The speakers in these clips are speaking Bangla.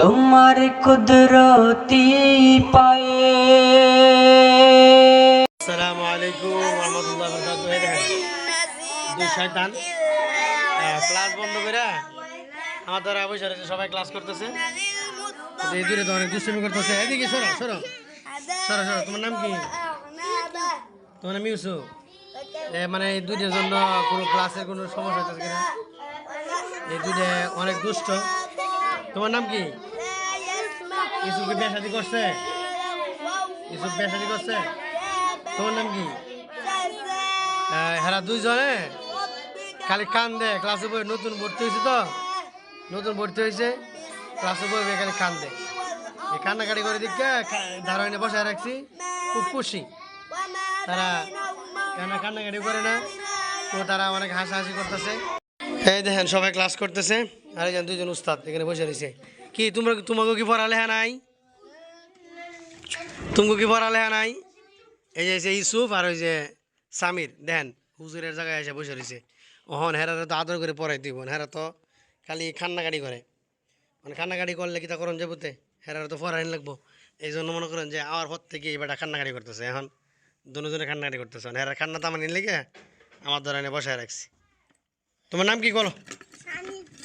তোমার কুদরতি পায়ে। আসসালামু আলাইকুম রহমতুল্লাহ শয়তান ক্লাস বন্ধ করে আমার দ্বারা বসে রয়েছে, সবাই ক্লাস করতেছে। এই দূরে তো অনেক দুষ্টমি করতেছে। এদিকে সরো সরো সরো সরো, তোমার নাম কি? তোমার নাম ইউসুফ। এ মানে এই দুইটার জন্য কোনো ক্লাসের কোনো সমস্যা হচ্ছে কিনা? এই দুইটা অনেক দুষ্ট। তোমার নাম কি? ইউসুফ কি করছে? করছে? তোমার নাম কি? হেরা দুইজনে? খালি কান দে ক্লাসে বই নতুন ভর্তি হয়েছে তো? নতুন ভর্তি হয়েছে, ক্লাসে বই খালি কান দে কান্নাকাটি করে দিকে ধারায়ণে বসায় রাখছি, খুব খুশি। তারা কেন কান্নাকাটি করে না? তো তারা অনেক হাসাহাসি করতেছে। এই দেখেন, সবাই ক্লাস করতেছে। আর একজন দুইজন উস্তাদ এখানে বসে রয়েছে। কি তোমরা তোমাকে কি পড়ালেখা নাই? তোমাকে কি পড়ালেখা নাই? এই যে যে ইউসুফ আর ওই যে সামির দেন হুজুরের জায়গায় এসে বসে রয়েছে। ওহন হেরা তো আদর করে পড়াই দিব হেরা তো খালি কান্নাকাটি করে। মানে কান্নাকাটি করলে কি তা করন যাবতে? হেরার তো পড়াইন লাগবো। এই জন্য মনে করেন যে আমার পর থেকে এবার কান্নাকাটি করতেছে। এখন দুজনে কান্নাকাটি করতেছে। হেরার কান্না তামানি লেগে আমার ধরে এনে বসায় রাখছি। তোমার নাম কি বলো?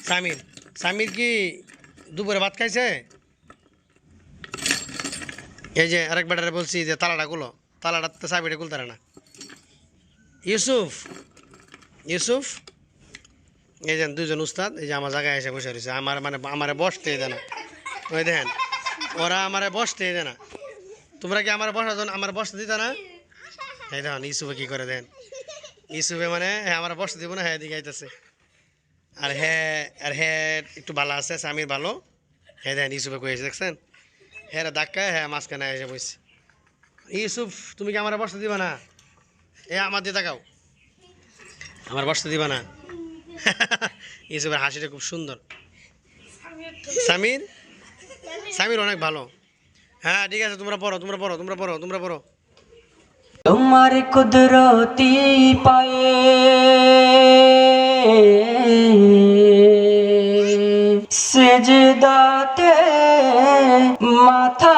সামির। সামির কি? দুপুরে ভাত খাইছে? এই যে আরেক বেটারে বলছি যে তালাটা গুলো তালাটা তো চাবিটা খুলতে না। ইউসুফ ইউসুফ, এই যে দুজন উস্তাদ, এই যে আমার জায়গায় এসে বসে রয়েছে। আমার মানে আমারে বসতে দেয় না। ওই দেখেন, ওরা আমারে বসতে দেয় না। তোমরা কি আমার বসার জন্য আমার বসতে দিতে না? এই দেখেন, ইউসুফে কি করে দেন ইউসুফে মানে হ্যাঁ আমার বসতে দিব না হ্যাঁ এদিকে আইতেছে। আর হ্যাঁ আর হ্যাঁ একটু ভালো আছে, স্বামীর ভালো। হ্যাঁ দেখেন, ইউসুফে কয়েছে দেখছেন? হ্যাঁ রে ধাক্কায় হ্যাঁ মাঝখানে এসে বসছে ইউসুফ, তুমি কি আমার বসতে দিবা না? এ, আমার দিয়ে তাকাও। আমার বসতে দিবা না? ইউসুফের হাসিটা খুব সুন্দর। সামির সামির অনেক ভালো। হ্যাঁ ঠিক আছে, তোমরা পড়ো তোমরা পড়ো তোমরা পড়ো তোমরা পড়ো। তোমার কুদরতি পায়ে সেজদাতে মাথা